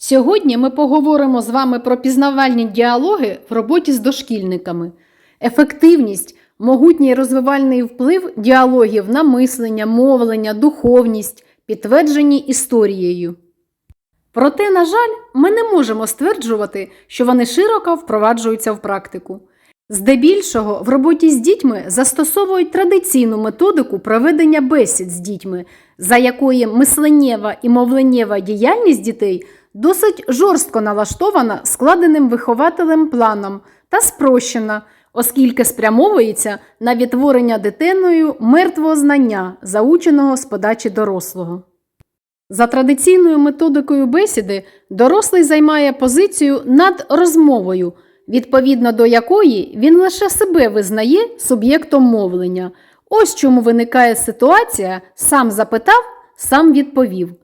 Сьогодні ми поговоримо з вами про пізнавальні діалоги в роботі з дошкільниками, ефективність, могутній розвивальний вплив діалогів на мислення, мовлення, духовність, підтверджені історією. Проте, на жаль, ми не можемо стверджувати, що вони широко впроваджуються в практику. Здебільшого в роботі з дітьми застосовують традиційну методику проведення бесід з дітьми, за якої мисленнєва і мовленнєва діяльність дітей досить жорстко налаштована складеним вихователем планом та спрощена, оскільки спрямовується на відтворення дитиною мертвого знання, заученого з подачі дорослого. За традиційною методикою бесіди дорослий займає позицію над розмовою, відповідно до якої він лише себе визнає суб'єктом мовлення. Ось чому виникає ситуація сам запитав, сам відповів.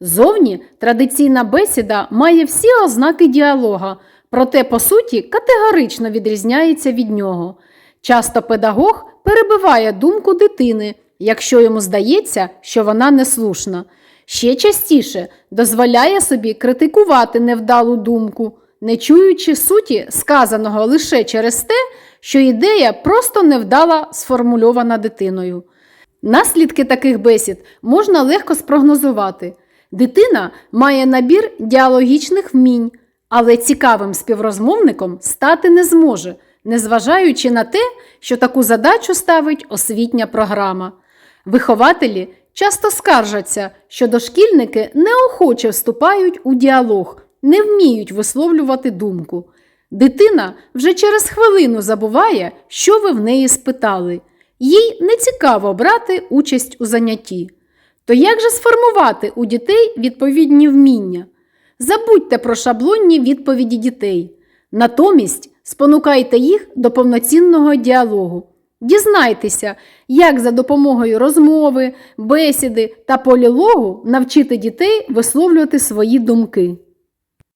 Зовні традиційна бесіда має всі ознаки діалога, проте, по суті, категорично відрізняється від нього. Часто педагог перебиває думку дитини, якщо йому здається, що вона неслушна. Ще частіше дозволяє собі критикувати невдалу думку, не чуючи суті сказаного лише через те, що ідея просто невдала сформульована дитиною. Наслідки таких бесід можна легко спрогнозувати. Дитина має набір діалогічних вмінь, але цікавим співрозмовником стати не зможе, незважаючи на те, що таку задачу ставить освітня програма. Вихователі часто скаржаться, що дошкільники неохоче вступають у діалог, не вміють висловлювати думку. Дитина вже через хвилину забуває, що ви в неї спитали. Їй не цікаво брати участь у занятті. То як же сформувати у дітей відповідні вміння? Забудьте про шаблонні відповіді дітей. Натомість спонукайте їх до повноцінного діалогу. Дізнайтеся, як за допомогою розмови, бесіди та полілогу навчити дітей висловлювати свої думки.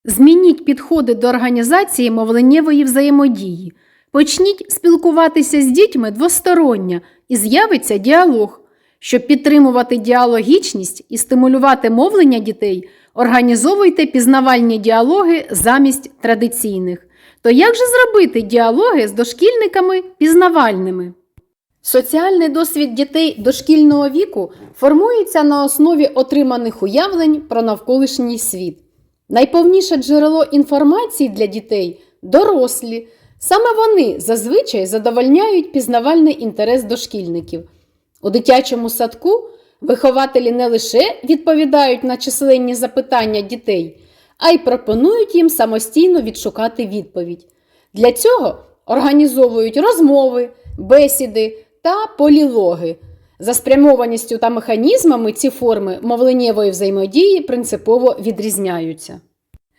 Змініть підходи до організації мовленнєвої взаємодії. Почніть спілкуватися з дітьми двосторонньо і з'явиться діалог. Щоб підтримувати діалогічність і стимулювати мовлення дітей, організовуйте пізнавальні діалоги замість традиційних. То як же зробити діалоги з дошкільниками пізнавальними? Соціальний досвід дітей дошкільного віку формується на основі отриманих уявлень про навколишній світ. Найповніше джерело інформації для дітей дорослі. Саме вони зазвичай задовольняють пізнавальний інтерес дошкільників. У дитячому садку вихователі не лише відповідають на численні запитання дітей, а й пропонують їм самостійно відшукати відповідь. Для цього організовують розмови, бесіди та полілоги. За спрямованістю та механізмами ці форми мовленнєвої взаємодії принципово відрізняються.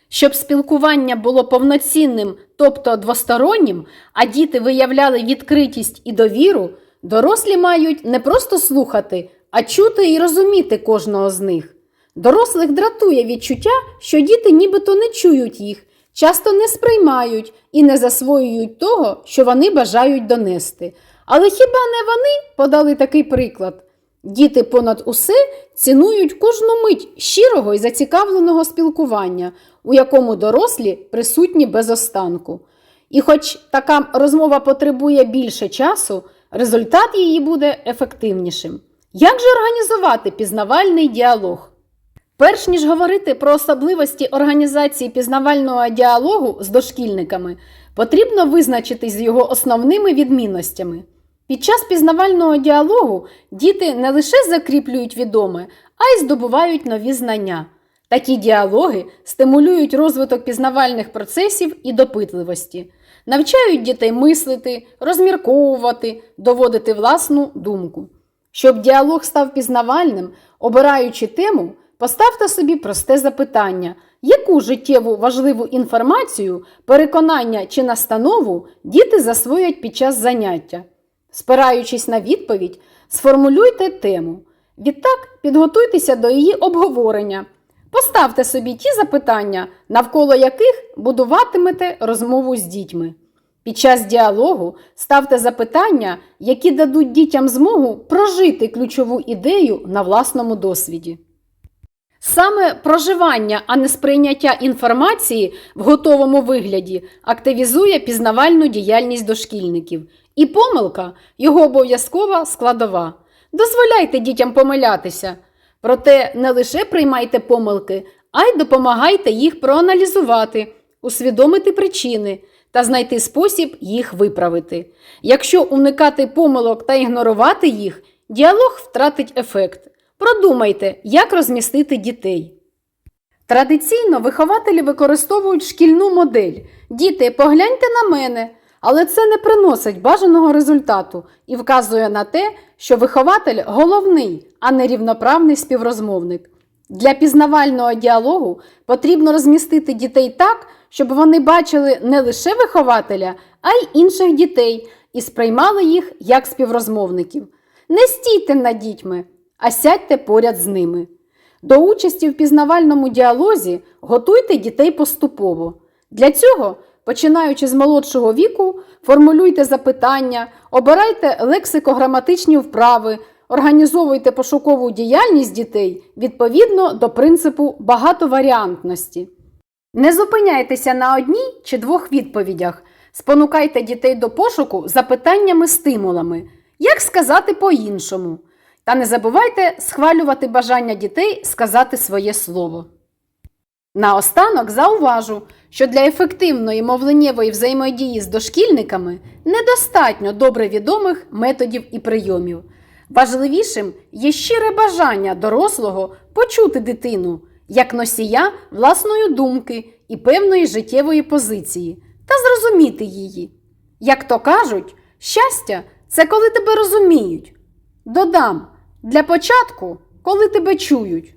Щоб спілкування було повноцінним, тобто двостороннім, а діти виявляли відкритість і довіру, дорослі мають не просто слухати, а чути і розуміти кожного з них. Дорослих дратує відчуття, що діти нібито не чують їх, часто не сприймають і не засвоюють того, що вони бажають донести. Але хіба не вони подали такий приклад? Діти понад усе цінують кожну мить щирого і зацікавленого спілкування, у якому дорослі присутні без останку. І хоч така розмова потребує більше часу, результат її буде ефективнішим. Як же організувати пізнавальний діалог? Перш ніж говорити про особливості організації пізнавального діалогу з дошкільниками, потрібно визначитись з його основними відмінностями. Під час пізнавального діалогу діти не лише закріплюють відоме, а й здобувають нові знання. Такі діалоги стимулюють розвиток пізнавальних процесів і допитливості, навчають дітей мислити, розмірковувати, доводити власну думку. Щоб діалог став пізнавальним, обираючи тему, поставте собі просте запитання, яку життєву важливу інформацію, переконання чи настанову діти засвоять під час заняття. Спираючись на відповідь, сформулюйте тему. Відтак підготуйтеся до її обговорення. Поставте собі ті запитання, навколо яких будуватимете розмову з дітьми. Під час діалогу ставте запитання, які дадуть дітям змогу прожити ключову ідею на власному досвіді. Саме проживання, а не сприйняття інформації в готовому вигляді активізує пізнавальну діяльність дошкільників. І помилка його обов'язкова складова. Дозволяйте дітям помилятися. Проте не лише приймайте помилки, а й допомагайте їх проаналізувати, усвідомити причини та знайти спосіб їх виправити. Якщо уникати помилок та ігнорувати їх, діалог втратить ефект. Продумайте, як розмістити дітей. Традиційно вихователі використовують шкільну модель. Діти, погляньте на мене, але це не приносить бажаного результату і вказує на те, що вихователь головний, а не рівноправний співрозмовник. Для пізнавального діалогу потрібно розмістити дітей так, щоб вони бачили не лише вихователя, а й інших дітей і сприймали їх як співрозмовників. Не стійте над дітьми, а сядьте поряд з ними. До участі в пізнавальному діалозі готуйте дітей поступово. Для цього, починаючи з молодшого віку, формулюйте запитання, обирайте лексико-граматичні вправи, організовуйте пошукову діяльність дітей відповідно до принципу багатоваріантності. Не зупиняйтеся на одній чи двох відповідях. Спонукайте дітей до пошуку запитаннями-стимулами. Як сказати по-іншому? Та не забувайте схвалювати бажання дітей сказати своє слово. Наостанок зауважу, що для ефективної мовленнєвої взаємодії з дошкільниками недостатньо добре відомих методів і прийомів. Важливішим є щире бажання дорослого почути дитину як носія власної думки і певної життєвої позиції та зрозуміти її. Як то кажуть, щастя це коли тебе розуміють. Додам для початку, коли тебе чують.